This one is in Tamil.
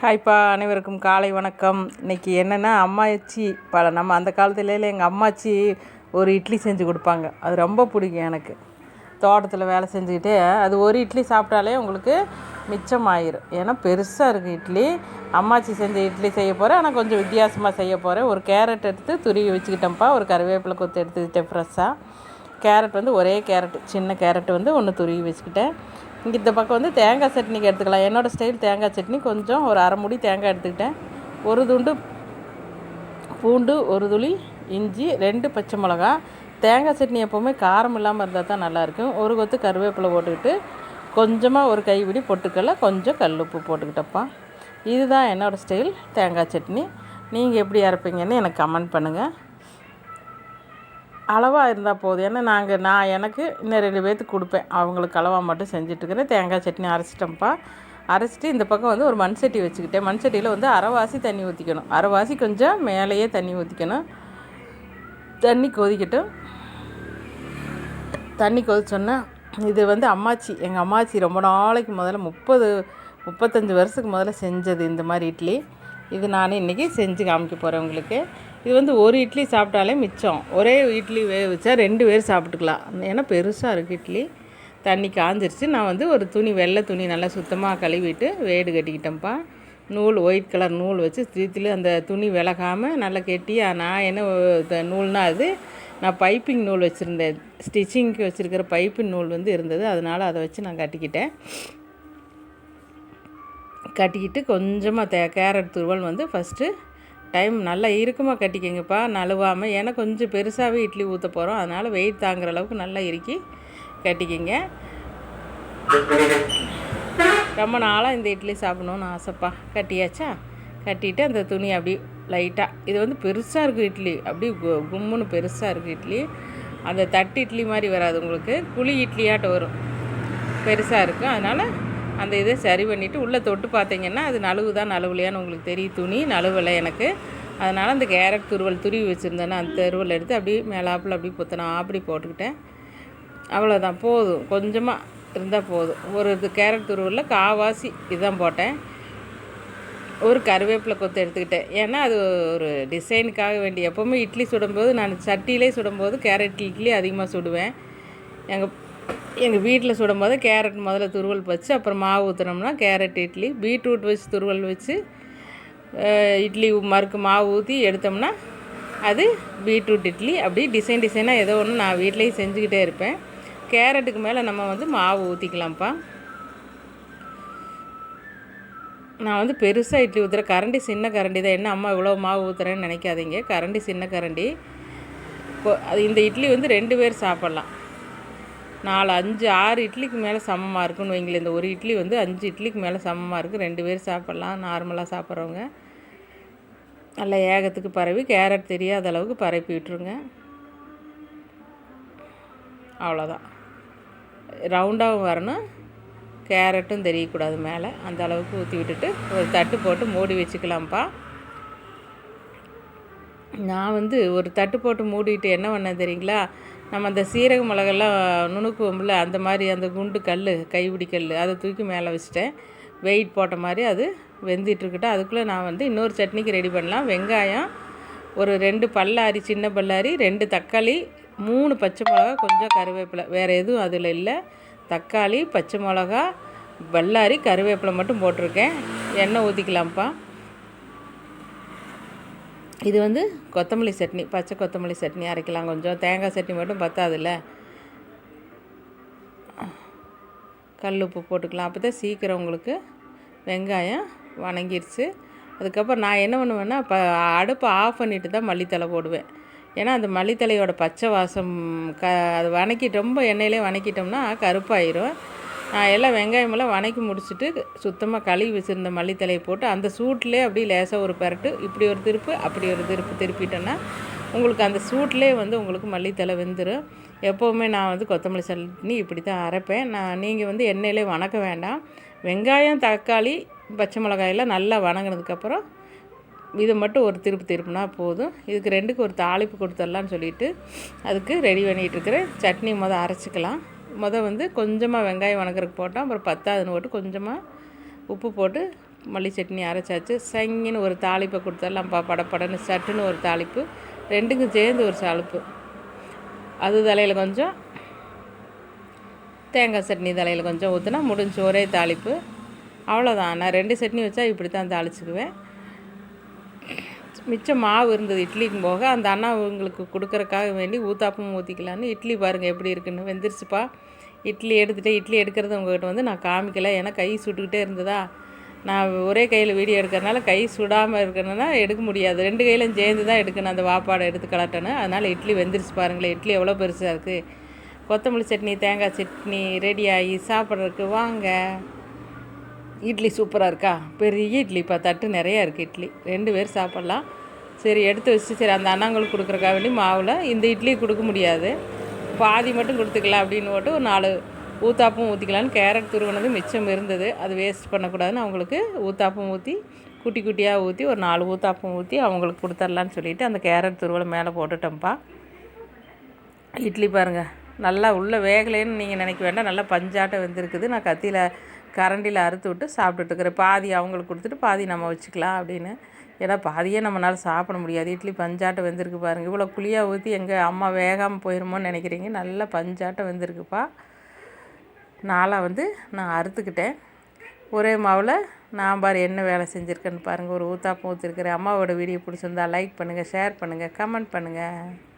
ஹாய்ப்பா அனைவருக்கும் காலை வணக்கம். இன்றைக்கி என்னென்னா அம்மாச்சி பல நம்ம அந்த காலத்துலேயே எங்கள் அம்மாச்சி ஒரு இட்லி செஞ்சு கொடுப்பாங்க. அது ரொம்ப பிடிக்கும் எனக்கு. தோட்டத்தில் வேலை செஞ்சுக்கிட்டே அது ஒரு இட்லி சாப்பிட்டாலே உங்களுக்கு மிச்சம் ஆயிரும். ஏன்னா பெருசாக இருக்குது இட்லி. அம்மாச்சி செஞ்ச இட்லி செய்ய போகிறேன் ஆனால் கொஞ்சம் வித்தியாசமாக செய்ய போகிறேன் ஒரு கேரட் எடுத்து துருவி வச்சுக்கிட்டேன்ப்பா. ஒரு கருவேப்பிலை கொத்து எடுத்துக்கிட்டேன் ஃப்ரெஷ்ஷாக கேரட் வந்து ஒரே கேரட் சின்ன கேரட் வந்து ஒன்று துருவி வச்சுக்கிட்டேன். இங்கே இந்த பக்கம் வந்து தேங்காய் சட்னிக்கு எடுத்துக்கலாம். என்னோடய ஸ்டைல் தேங்காய் சட்னி. கொஞ்சம் ஒரு அரை முடி தேங்காய் எடுத்துக்கிட்டேன். ஒரு துண்டு பூண்டு ஒரு துளி இஞ்சி ரெண்டு பச்சை மிளகா. தேங்காய் சட்னி எப்போவுமே காரம் இல்லாமல் இருந்தால் தான் நல்லாயிருக்கும் ஒரு கொத்து கருவேப்பிலை போட்டுக்கிட்டு கொஞ்சமாக ஒரு கைப்பிடி பொட்டுக்கல்ல கொஞ்சம் கல் உப்பு போட்டுக்கிட்டப்பா இதுதான் என்னோடய ஸ்டைல் தேங்காய் சட்னி. நீங்கள் எப்படி அரைப்பீங்கன்னு எனக்கு கமெண்ட் பண்ணுங்கள் அளவாக இருந்தால் போதும். ஏன்னா நாங்கள் நான் எனக்கு இன்னும் ரெண்டு பேர்த்துக்கு கொடுப்பேன். அவங்களுக்கு அளவாக மட்டும் செஞ்சிட்ருக்கிறேன் தேங்காய் சட்னி அரைச்சிட்டோம்ப்பா அரைச்சிட்டு இந்த பக்கம் வந்து ஒரு மண் சட்டி வச்சுக்கிட்டேன். மண் சட்டியில் வந்து அரைவாசி தண்ணி ஊற்றிக்கணும் அரைவாசி கொஞ்சம் மேலேயே தண்ணி ஊற்றிக்கணும் தண்ணி கொதிக்கட்டும். தண்ணி கொதிச்சோன்னா இது வந்து அம்மாச்சி. எங்கள் அம்மாச்சி ரொம்ப நாளைக்கு முதல்ல முப்பது முப்பத்தஞ்சு வருஷத்துக்கு முதல்ல செஞ்சது இந்த மாதிரி இட்லி. இது நான் இன்றைக்கி செஞ்சு காமிக்க போகிறேன் உங்களுக்கு. இது வந்து ஒரு இட்லி சாப்பிட்டாலே மிச்சம். ஒரே இட்லி வேக வச்சா ரெண்டு பேர் சாப்பிட்டுக்கலாம். ஏன்னா பெருசாக இருக்குது இட்லி. தண்ணி காஞ்சிருச்சு. நான் வந்து ஒரு துணி வெள்ளை துணி நல்லா சுத்தமாக கழுவிட்டு வேடு கட்டிக்கிட்டேன்ப்பா. நூல் ஒயிட் கலர் நூல் வச்சு திருத்தில அந்த துணி விலகாமல் நல்லா கெட்டி நான் என்ன நூல்னால் அது நான் பைப்பிங் நூல் வச்சுருந்தேன். ஸ்டிச்சிங்க்கு வச்சுருக்கிற பைப்பிங் நூல் வந்து இருந்தது. அதனால் அதை வச்சு நான் கட்டிக்கிட்டேன். கட்டிக்கிட்டு கொஞ்சமாக தே கேரட் துருவல் வந்து ஃபஸ்ட்டு டைம் நல்லா இருக்குமா கட்டிக்கங்கப்பா நழுவாமல் ஏன்னா கொஞ்சம் பெருசாகவே இட்லி ஊற்ற போகிறோம் அதனால் வெயிட் தாங்குற அளவுக்கு நல்லா இறுக்கி கட்டிக்கிங்க. ரொம்ப நாளாக இந்த இட்லி சாப்பிட்ணுன்னு ஆசைப்பா. கட்டியாச்சா? கட்டிட்டு அந்த துணி அப்படி லைட்டாக இது வந்து பெருசாக இருக்குது இட்லி. அப்படி கும்முன்னு பெருசாக இருக்குது இட்லி. அந்த தட்டு இட்லி மாதிரி வராது உங்களுக்கு. குழி இட்லியாட்ட வரும். பெருசாக இருக்கும். அதனால் அந்த இதை சரி பண்ணிவிட்டு உள்ளே தொட்டு பார்த்தீங்கன்னா அது நழுவு தான் நழுவுலையான்னு உங்களுக்கு தெரியும். துணி நழுவலை எனக்கு. அதனால் அந்த கேரட் துருவல் துருவி வச்சுருந்தேன்னா அந்த துருவல் எடுத்து அப்படியே மேலாப்பில் அப்படியே புத்தனா அப்படி போட்டுக்கிட்டேன். அவ்வளோதான் போதும். கொஞ்சமாக இருந்தால் போதும். ஒரு இது கேரட் துருவலில் காவாசி இதுதான் போட்டேன். ஒரு கருவேப்பிலை கொத்து எடுத்துக்கிட்டேன். ஏன்னா அது ஒரு டிசைனுக்காக வேண்டி. எப்போவுமே இட்லி சுடும்போது நான் சட்டியிலே சுடும்போது கேரட் இட்லி அதிகமாக சுடுவேன். எங்கள் எங்கள் வீட்டில் சுடும் போது கேரட் முதல்ல துருவல் வச்சு அப்புறம் மாவு ஊற்றுனோம்னா கேரட் இட்லி பீட்ரூட் வச்சு துருவல் வச்சு இட்லி மறுக்கு மாவு ஊற்றி எடுத்தோம்னா அது பீட்ரூட் இட்லி அப்படி டிசைன் டிசைனாக ஏதோ ஒன்று நான் வீட்லேயும் செஞ்சுக்கிட்டே இருப்பேன். கேரட்டுக்கு மேலே நம்ம வந்து மாவு ஊற்றிக்கலாம்ப்பா நான் வந்து பெருசாக இட்லி ஊற்றுறேன் கரண்டி சின்ன கரண்டி தான். என்ன அம்மா இவ்வளோ மாவு ஊற்றுறேன்னு நினைக்காதீங்க. கரண்டி சின்ன கரண்டி. அது இந்த இட்லி வந்து ரெண்டு பேர் சாப்பிட்லாம். நாலு அஞ்சு ஆறு இட்லிக்கு மேலே சமமாக இருக்குன்னு வைங்களேன். இந்த ஒரு இட்லி வந்து அஞ்சு இட்லிக்கு மேலே சமமாக இருக்குது ரெண்டு பேர் சாப்பிட்லாம். நார்மலாக சாப்பிட்றவங்க. நல்லா ஏகத்துக்கு பரவி கேரட் தெரியாத அளவுக்கு பரப்பி விட்டுருங்க. அவ்வளோதான் ரவுண்டாகவும் வரணும். கேரட்டும் தெரியக்கூடாது மேலே. அந்த அளவுக்கு ஊற்றி விட்டுட்டு ஒரு தட்டு போட்டு மூடி வச்சுக்கலாம்ப்பா. நான் வந்து ஒரு தட்டு போட்டு மூடிட்டு என்ன பண்ணேன் தெரியுங்களா? நம்ம அந்த சீரக மிளகெல்லாம் நுணுக்குவோம்ல அந்த மாதிரி அந்த குண்டு கல் கைப்பிடி கல் அதை தூக்கி மேலே வச்சுட்டேன். வெயிட் போட்ட மாதிரி அது வெந்துட்டுருக்கட்டும் அதுக்குள்ளே நான் வந்து இன்னொரு சட்னிக்கு ரெடி பண்ணலாம். வெங்காயம் ஒரு ரெண்டு பல்லாரி சின்ன பல்லாரி ரெண்டு தக்காளி மூணு பச்சை மிளகா கொஞ்சம் கருவேப்பிலை. வேறு எதுவும் அதில் இல்லை. தக்காளி பச்சை மிளகா பல்லாரி கருவேப்பிலை மட்டும் போட்டிருக்கேன். எண்ணெய் ஊற்றிக்கலாம்ப்பா இது வந்து கொத்தமல்லி சட்னி பச்சை கொத்தமல்லி சட்னி அரைக்கலாம். கொஞ்சம் தேங்காய் சட்னி மட்டும் பத்தாதுல்ல. கல் உப்பு போட்டுக்கலாம். அப்போ தான் சீக்கிரம் உங்களுக்கு வெங்காயம் வணங்கிருச்சு. அதுக்கப்புறம் நான் என்ன பண்ணுவேன்னா இப்போ அடுப்பை ஆஃப் பண்ணிவிட்டு தான் மல்லித்தலை போடுவேன். ஏன்னா அந்த மல்லித்தலையோட பச்சை வாசம் க அது வணக்கி ரொம்ப எண்ணெயிலே வணக்கிட்டோம்னா கருப்பாயிரும். நான் எல்லாம் வெங்காயமெல்லாம் வணக்கி முடிச்சுட்டு சுத்தமாக கழுவி வச்சுருந்த மல்லித்தலையை போட்டு அந்த சூட்லேயே அப்படியே லேசாக ஒரு பரட்டு இப்படி ஒரு திருப்பு அப்படி ஒரு திருப்பு திருப்பிட்டேன்னா உங்களுக்கு அந்த சூட்லேயே வந்து உங்களுக்கு மல்லித்தலை வெந்துடும் எப்போவுமே நான் வந்து கொத்தமல்லி சட்னி இப்படி தான் அரைப்பேன். நான் நீங்கள் வந்து எண்ணெயிலே வணக்க வேண்டாம். வெங்காயம் தக்காளி பச்சை மிளகாயெல்லாம் நல்லா வணங்கினதுக்கப்புறம் இதை மட்டும் ஒரு திருப்பு திருப்புனா போதும். இதுக்கு ரெண்டுக்கு ஒரு தாளிப்பு கொடுத்துடலான்னு சொல்லிவிட்டு அதுக்கு ரெடி பண்ணிகிட்ருக்கிறேன் சட்னி மொதல் அரைச்சிக்கலாம். மொதல் வந்து கொஞ்சமாக வெங்காயம் வணக்கிறதுக்கு போட்டோம். அப்புறம் பத்தாவதுன்னு போட்டு கொஞ்சமாக உப்பு போட்டு மல்லி சட்னி அரைச்சாச்சு. சங்கின்னு ஒரு தாளிப்பை கொடுத்துடலாம்ப்பா படப்படன்னு சட்டுன்னு ஒரு தாளிப்பு. ரெண்டுக்கும் சேர்ந்து ஒரு சாலிப்பு. அது தலையில் கொஞ்சம் தேங்காய் சட்னி தலையில் கொஞ்சம் ஊற்றினா முடிஞ்சு ஒரே தாளிப்பு. அவ்வளோதான் நான் ரெண்டு சட்னி வச்சா இப்படி தான் தாளிச்சுக்குவேன். மிச்சம் மாவு இருந்தது இட்லிக்கும் போக அந்த அண்ணா உங்களுக்கு கொடுக்குறக்காக வேண்டி ஊத்தாப்பம் ஊற்றிக்கலான்னு இட்லி பாருங்கள் எப்படி இருக்குன்னு. வெந்துருச்சுப்பா. இட்லி எடுத்துகிட்டு இட்லி எடுக்கிறது உங்கள்கிட்ட வந்து நான் காமிக்கலை. ஏன்னா கை சுட்டுக்கிட்டே இருந்ததா? நான் ஒரே கையில் வீடியோ எடுக்கிறனால கை சுடாமல் இருக்கணும்னா எடுக்க முடியாது. ரெண்டு கையிலும் சேர்ந்து தான் எடுக்கணும் அந்த வாப்பாடை எடுத்து கலட்டணும். அதனால் இட்லி வெந்துருச்சு பாருங்களேன். இட்லி எவ்வளோ பெருசாக இருக்குது கொத்தமல்லி சட்னி தேங்காய் சட்னி ரெடி ஆகி சாப்பிட்றதுக்கு வாங்க. இட்லி சூப்பராக இருக்கா? பெரிய இட்லிப்பா தட்டு நிறையா இருக்குது இட்லி. ரெண்டு பேர் சாப்பிட்லாம். சரி எடுத்து வச்சு சரி அந்த அண்ணாங்களுக்கு கொடுக்குறக்கா வேண்டி மாவில் இந்த இட்லி கொடுக்க முடியாது. பாதி மட்டும் கொடுத்துக்கலாம் அப்படின்னு போட்டு ஒரு நாலு ஊத்தாப்பும் ஊற்றிக்கலான்னு கேரட் துருவினது மிச்சம் இருந்தது. அது வேஸ்ட் பண்ணக்கூடாதுன்னு அவங்களுக்கு ஊத்தாப்பும் ஊற்றி குட்டி குட்டியாக ஊற்றி ஒரு நாலு ஊத்தாப்பும் ஊற்றி அவங்களுக்கு கொடுத்துர்லான்னு சொல்லிவிட்டு அந்த கேரட் துருவலை மேலே போட்டுட்டோம்ப்பா. இட்லி பாருங்கள் நல்லா உள்ளே வேகலைன்னு நீங்கள் நினைக்க வேண்டாம். நல்லா பஞ்சாட்டம் வந்திருக்குது. நான் கத்தியில் கரண்டியில் அறுத்து விட்டு சாப்பிட்டுட்டுருக்குறேன் பாதி அவங்களுக்கு கொடுத்துட்டு பாதி நம்ம வச்சுக்கலாம் அப்படின்னு. ஏன்னா பாதியே நம்மளால் சாப்பிட முடியாது. இட்லி பஞ்சாட்டம் வெந்திருக்கு பாருங்கள் இவ்வளோ புளியாக ஊற்றி எங்கள் அம்மா வேகாமல் போயிருமோன்னு நினைக்கிறீங்க. நல்லா பஞ்சாட்டம் வெந்திருக்குப்பா. நாளாக வந்து நான் அறுத்துக்கிட்டேன். ஒரே மாவில் நான் பாரு என்ன வேலை செஞ்சுருக்கேன்னு பாருங்கள் ஒரு ஊத்தாப்பம் ஊற்றிருக்கிறேன் அம்மாவோட வீடியோ பிடிச்சிருந்தா லைக் பண்ணுங்கள் ஷேர் பண்ணுங்கள் கமெண்ட் பண்ணுங்கள்